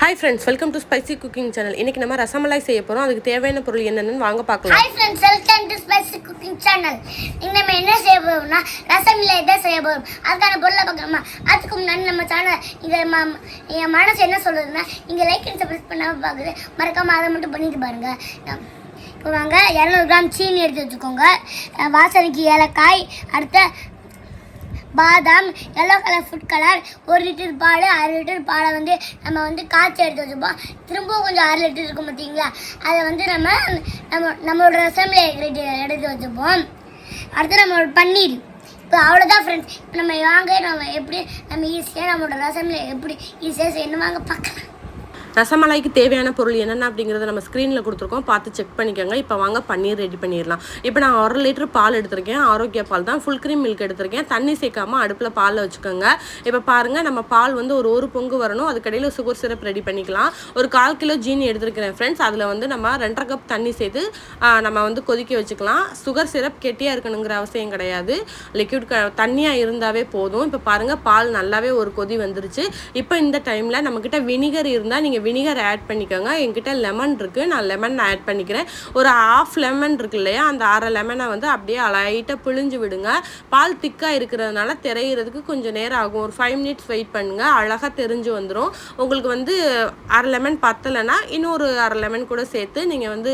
Hi friends welcome to spicy cooking channel இன்னைக்கு நம்ம ரசமலாய் செய்ய போகிறோம் அதுக்கு தேவையான பொருள் என்னென்னு வாங்க பார்க்கலாம். Hi friends welcome to spicy cooking channel இன்னைக்கு நம்ம என்ன செய்ய போகிறோம்னா ரசமலாய் தான் செய்ய போகிறோம் அதுக்கான பொருளை பார்க்கலாமா? அதுக்கு முன்னாடி நம்ம சேனல் இதை ம- என் மனசு என்ன சொல்லுதுன்னா இங்கே லைக் அண்ட் சப்ஸ்கிரைப் பண்ணாமல் பார்க்குது மறக்காமல் அதை மட்டும் பண்ணிட்டு பாருங்க. இப்போ வாங்க இரநூறு கிராம் சீனி எடுத்து வச்சுக்கோங்க. வாசனைக்கு ஏலக்காய் அடுத்த பாதாம் எல்லோ கலர் ஃபுட் கலர் ஒரு லிட்டர் பால் அரை லிட்டர் பாலை வந்து நம்ம வந்து காய்ச்சி எடுத்து வச்சுப்போம். திரும்பவும் கொஞ்சம் அரை லிட்டர் இருக்கும் பார்த்தீங்களா? அதை வந்து நம்ம நம்ம நம்மளோட ரசமில் ரெடி எடுத்து வச்சுப்போம். அடுத்து நம்மளோட பன்னீர். இப்போ அவ்வளோதான் ஃப்ரெண்ட்ஸ் இப்போ நம்ம வாங்க நம்ம எப்படி நம்ம ஈஸியாக நம்மளோட ரசமில் எப்படி ஈஸியாக செய்யணும் வாங்க பார்க்கலாம். ரசமலாய்க்கு தேவையான பொருள் என்னென்ன அப்படிங்கிறத நம்ம ஸ்க்ரீனில் கொடுத்துருக்கோம். பார்த்து செக் பண்ணிக்கோங்க. இப்போ வாங்க பன்னீர் ரெடி பண்ணிடலாம். இப்போ நான் ஒரு லிட்டர் பால் எடுத்திருக்கேன். ஆரோக்கிய பால் தான். ஃபுல் க்ரீம் மில்க் எடுத்திருக்கேன். தண்ணி சேர்க்காம அடுப்பில் பாலில் வச்சுக்கோங்க. இப்போ பாருங்கள் நம்ம பால் வந்து ஒரு ஒரு பொங்கு வரணும். அதுக்கடையில் சுகர் சிரப் ரெடி பண்ணிக்கலாம். ஒரு கால் கிலோ ஜீனி எடுத்திருக்கிறேன் ஃப்ரெண்ட்ஸ் அதில் வந்து நம்ம ரெண்டரை கப் தண்ணி சேர்த்து நம்ம வந்து கொதிக்க வச்சுக்கலாம். சுகர் சிரப் கெட்டியாக இருக்கணுங்கிற அவசியம் கிடையாது. லிக்விட் க தண்ணியாக இருந்தாவே போதும். இப்போ பாருங்கள் பால் நல்லாவே ஒரு கொதி வந்துருச்சு. இப்போ இந்த டைமில் நம்மக்கிட்ட வினிகர் இருந்தால் நீங்கள் வினிகர் ஆட் பண்ணிக்கோங்க. என்கிட்ட லெமன் இருக்குது நான் லெமன் ஆட் பண்ணிக்கிறேன். ஒரு ஆஃப் லெமன் இருக்கு இல்லையா? அந்த அரை லெமனை வந்து அப்படியே லைட்டாக பிழிஞ்சு விடுங்க. பால் திக்காக இருக்கிறதுனால திரையிறதுக்கு கொஞ்சம் நேரம் ஆகும். ஒரு ஃபைவ் மினிட்ஸ் வெயிட் பண்ணுங்கள் அழகாக தெரிஞ்சு வந்துடும் உங்களுக்கு வந்து அரை லெமன் பத்தலைன்னா இன்னொரு அரை லெமன் கூட சேர்த்து நீங்கள் வந்து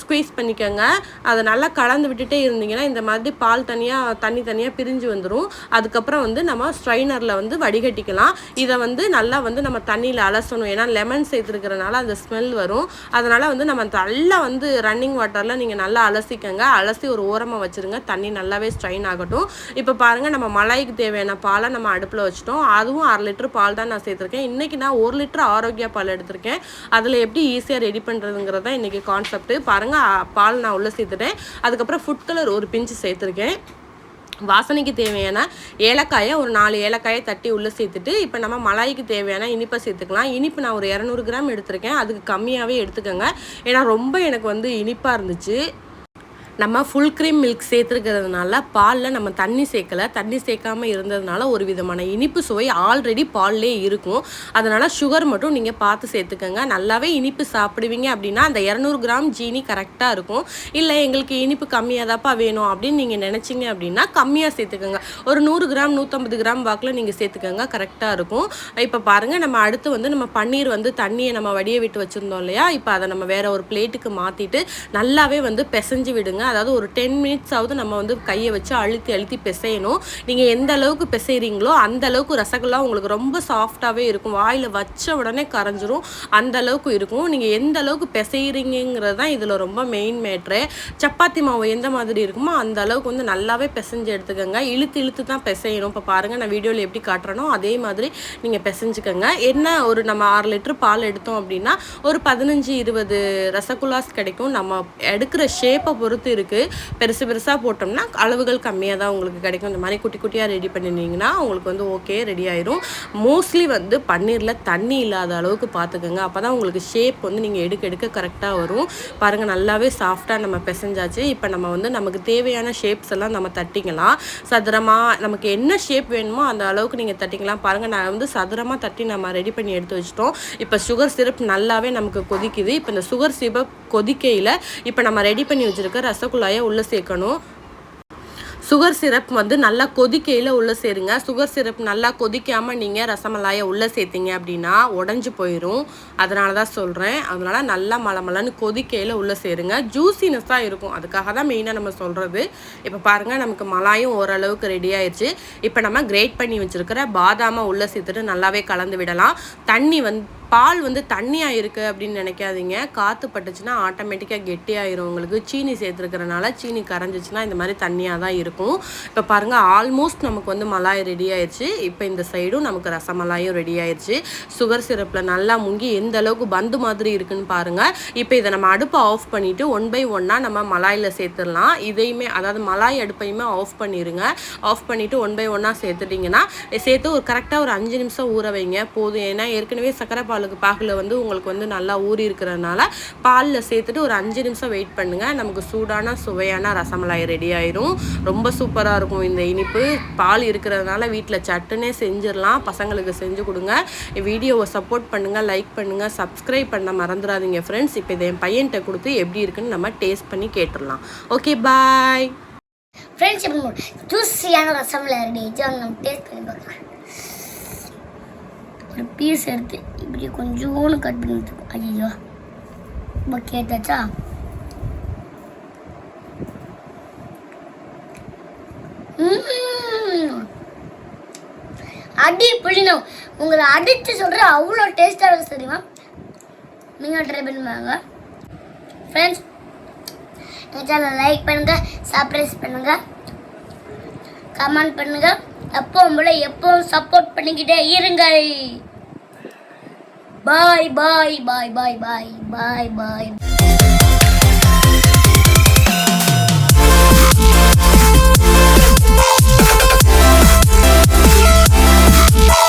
ஸ்குவீஸ் பண்ணிக்கோங்க. அதை நல்லா கலந்து விட்டுட்டே இருந்தீங்கன்னா இந்த மாதிரி பால் தனியாக தண்ணி தனியாக பிரிஞ்சு வந்துடும் அதுக்கப்புறம் வந்து நம்ம ஸ்ட்ரைனரில் வந்து வடிகட்டிக்கலாம். இதை வந்து நல்லா வந்து நம்ம தண்ணியில் அலசணும். ஏன்னா லெமன் சேர்த்துருக்கிறனால அந்த ஸ்மெல் வரும். அதனால் வந்து நம்ம நல்லா வந்து ரன்னிங் வாட்டரில் நீங்கள் நல்லா அலசிக்கங்க. அலசி ஒரு ஓரமாக வச்சுருங்க. தண்ணி நல்லாவே ஸ்ட்ரைன் ஆகட்டும். இப்போ பாருங்கள் நம்ம மலாய்க்கு தேவையான பாலை நம்ம அடுப்பில் வச்சுட்டோம். அதுவும் அரை லிட்டர் பால் தான் நான் சேர்த்துருக்கேன். இன்றைக்கி நான் ஒரு லிட்டர் ஆரோக்கிய பால் எடுத்திருக்கேன். அதில் எப்படி ஈஸியாக ரெடி பண்ணுறதுங்கிறது தான் இன்றைக்கி கான்செப்ட் பாருங்கள் பால் நான் உள்ளே சேர்த்துட்டேன். அதுக்கப்புறம் ஃபுட் கலர் ஒரு பிஞ்சு சேர்த்துருக்கேன். வாசனைக்கு தேவையான ஏலக்காயை ஒரு நாலு ஏலக்காயை தட்டி உள்ளே சேர்த்துட்டு இப்போ நம்ம மலாய்க்கு தேவையான இனிப்பை சேர்த்துக்கலாம். இனிப்பு நான் ஒரு இரநூறு கிராம் எடுத்திருக்கேன். அதுக்கு கம்மியாகவே எடுத்துக்கோங்க. ஏன்னா ரொம்ப எனக்கு வந்து இனிப்பாக இருந்துச்சு. நம்ம ஃபுல் க்ரீம் மில்க் சேர்த்துருக்கிறதுனால பாலில் நம்ம தண்ணி சேர்க்கல. தண்ணி சேர்க்காம இருந்ததுனால ஒரு விதமான இனிப்பு சுவை ஆல்ரெடி பால்லே இருக்கும். அதனால் சுகர் மட்டும் நீங்கள் பார்த்து சேர்த்துக்கோங்க. நல்லாவே இனிப்பு சாப்பிடுவீங்க அப்படின்னா அந்த இரநூறு கிராம் ஜீனி கரெக்டாக இருக்கும். இல்லை எங்களுக்கு இனிப்பு கம்மியாக தான்ப்பா வேணும் அப்படின்னு நீங்கள் நினச்சிங்க அப்படின்னா கம்மியாக சேர்த்துக்கோங்க. ஒரு நூறு கிராம் நூற்றம்பது கிராம் வாக்கில் நீங்கள் சேர்த்துக்கோங்க. கரெக்டாக இருக்கும். இப்போ பாருங்கள் நம்ம அடுத்து வந்து நம்ம பன்னீர் வந்து தண்ணியை நம்ம வடிய விட்டு வச்சுருந்தோம் இல்லையா? இப்போ அதை நம்ம வேறு ஒரு பிளேட்டுக்கு மாற்றிட்டு நல்லாவே வந்து பிசைஞ்சு விடுங்க. அதாவது ஒரு டென் மினிட்ஸாவது நம்ம வந்து கையை வச்சு அழுத்தி அழுத்தி பிசையணும். நீங்கள் எந்த அளவுக்கு பிசைகிறீங்களோ அந்த அளவுக்கு ரசகுல்லா உங்களுக்கு ரொம்ப சாஃப்டாகவே இருக்கும். வாயில் வச்ச உடனே கரைஞ்சிரும். அந்த அளவுக்கு இருக்கும். நீங்கள் எந்த அளவுக்கு பிசைகிறீங்கிறது தான் இதில் ரொம்ப மெயின் மேட்ரு சப்பாத்தி மாவு எந்த மாதிரி இருக்குமோ அந்த அளவுக்கு வந்து நல்லாவே பிசைஞ்சு எடுத்துக்கோங்க. இழுத்து இழுத்து தான் பிசையணும். இப்போ பாருங்கள் நான் வீடியோவில் எப்படி காட்டுறேனோ அதே மாதிரி நீங்கள் பிசைஞ்சுக்கோங்க. என்ன ஒரு நம்ம ஆறு லிட்டர் பால் எடுத்தோம் அப்படின்னா ஒரு பதினஞ்சு இருபது ரசகுல்லாஸ் கிடைக்கும். நம்ம எடுக்கிற ஷேப்பை பொறுத்து இருக்குது பெருசு பெருசாக போட்டோம்னா அளவுகள் கம்மியாக தான் உங்களுக்கு கிடைக்கும். இந்த மாதிரி குட்டி குட்டியாக ரெடி பண்ணிருந்தீங்கன்னா உங்களுக்கு வந்து ஓகே ரெடி ஆயிரும். மோஸ்ட்லி வந்து பன்னீரில் தண்ணி இல்லாத அளவுக்கு பார்த்துக்கோங்க அப்போ தான் உங்களுக்கு ஷேப் வந்து நீங்கள் எடுக்க எடுக்க கரெக்டாக வரும். பாருங்கள் நல்லாவே சாஃப்டாக நம்ம பிசைஞ்சாச்சு. இப்போ நம்ம வந்து நமக்கு தேவையான ஷேப்ஸ் எல்லாம் நம்ம தட்டிக்கலாம். சதுரமாக நமக்கு என்ன ஷேப் வேணுமோ அந்த அளவுக்கு நீங்கள் தட்டிக்கலாம். பாருங்கள் நான் வந்து சதுரமாக தட்டி நம்ம ரெடி பண்ணி எடுத்து வச்சிட்டோம். இப்போ சுகர் சிரப் நல்லாவே நமக்கு கொதிக்குது. இப்போ இந்த சுகர் சிரப் கொதிக்கையில் இப்போ நம்ம ரெடி பண்ணி வச்சுருக்க ரசகுல்லாயை உள்ளே சேர்க்கணும். சுகர் சிரப் வந்து நல்லா கொதிக்கையில் உள்ளே சேருங்க. சுகர் சிரப் நல்லா கொதிக்காமல் நீங்கள் ரசமலாயை உள்ளே சேர்த்தீங்க அப்படின்னா உடஞ்சி போயிடும் அதனால தான் சொல்கிறேன் அதனால் நல்லா மலமலன்னு கொதிக்கையில் உள்ளே சேருங்க. ஜூசினஸ்ஸாக இருக்கும். அதுக்காக தான் மெயினாக நம்ம சொல்கிறது இப்போ பாருங்கள் நமக்கு மலாயும் ஓரளவுக்கு ரெடி ஆயிடுச்சு இப்போ நம்ம கிரேட் பண்ணி வச்சுருக்கிற பாதாமை உள்ளே சேர்த்துட்டு நல்லாவே கலந்து விடலாம். தண்ணி வந்து பால் வந்து தண்ணியாக இருக்குது அப்படின்னு நினைக்காதீங்க. காற்று பட்டுச்சுன்னா ஆட்டோமேட்டிக்காக கெட்டியாயிரும் உங்களுக்கு. சீனி சேர்த்துருக்கறனால சீனி கரைஞ்சிச்சுன்னா இந்த மாதிரி தண்ணியாக தான் இருக்கும். இப்போ பாருங்கள் ஆல்மோஸ்ட் நமக்கு வந்து மலாய் ரெடி ஆயிடுச்சு இப்போ இந்த சைடும் நமக்கு ரசமலாயும் ரெடி ஆயிடுச்சு சுகர் சிரப்பில் நல்லா முங்கி எந்த அளவுக்கு பந்து மாதிரி இருக்குன்னு பாருங்கள் இப்போ இதை நம்ம அடுப்பை ஆஃப் பண்ணிவிட்டு ஒன் பை ஒன்னாக நம்ம மலாயில் சேர்த்துடலாம். இதையுமே அதாவது மலாய் அடுப்பையுமே ஆஃப் பண்ணிடுங்க ஆஃப் பண்ணிவிட்டு ஒன் பை ஒன்னாக சேர்த்துட்டிங்கன்னா சேர்த்து ஒரு கரெக்டாக ஒரு அஞ்சு நிமிஷம் ஊற வைங்க. போதும். ஏன்னா ஏற்கனவே சக்கரை பால் பாலுக்கு பாகில் வந்து உங்களுக்கு வந்து நல்லா ஊறி இருக்கிறதுனால பாலில் சேர்த்துட்டு ஒரு அஞ்சு நிமிஷம் வெயிட் பண்ணுங்கள் நமக்கு சூடான சுவையான ரசமலாய் ரெடி ஆயிரும். ரொம்ப சூப்பராக இருக்கும் இந்த இனிப்பு. பால் இருக்கிறதுனால வீட்டில் சட்டுனே செஞ்சிடலாம். பசங்களுக்கு செஞ்சு கொடுங்க. வீடியோவை சப்போர்ட் பண்ணுங்கள் லைக் பண்ணுங்கள் சப்ஸ்கிரைப் பண்ண மறந்துடாதீங்க ஃப்ரெண்ட்ஸ் இப்போ இதை என் பையன்கிட்ட கொடுத்து எப்படி இருக்குன்னு நம்ம டேஸ்ட் பண்ணி கேட்டுடலாம். ஓகே பாய் ஃப்ரெண்ட்ஸ் ஜூஸியான ரசமில் ரெடி நம்ம டேஸ்ட் பண்ணி பார்க்கலாம். பீஸ் எடுத்து இப்படி கொஞ்சோன்னு கட் பண்ணி வச்சுக்கோ ஐயோ இப்போ கேட்டாச்சா? அடி புளிணும் உங்களை அடித்து சொல்கிற அவ்வளோ டேஸ்ட்டாக இருக்கும் தெரியுமா? நீங்கள் ட்ரை பண்ணுவாங்க ஃப்ரெண்ட்ஸ் எங்கள் சேனல் லைக் பண்ணுங்கள் சப்ரைஸ் பண்ணுங்கள் கமெண்ட் பண்ணுங்கள் எப்பவும் போல எப்பவும் சப்போர்ட் பண்ணிக்கிட்டே இருங்கள். Bye, bye, bye, bye, bye, bye, bye. Yeah.